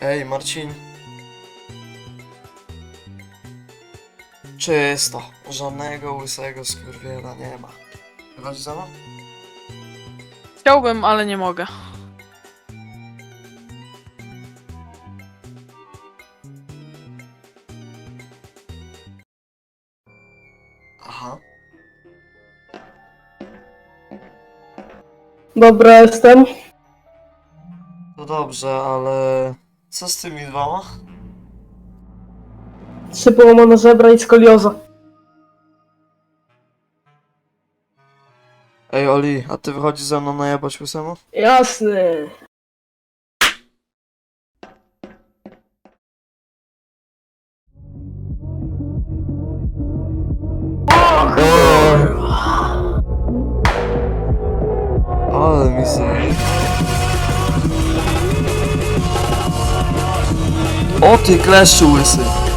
Ej, Marcin. Czysto. Żadnego łysego skurwiela nie ma. Chodzi za mną? Chciałbym, ale nie mogę. Aha. Dobra, jestem. To dobrze, ale... Co z tymi dwoma? Trzy połamane żebra i skolioza. Ej, Oli, a ty wychodzisz ze mną najebać łysemu? Jasny. Ale mi se... O ty kleszczu łysy!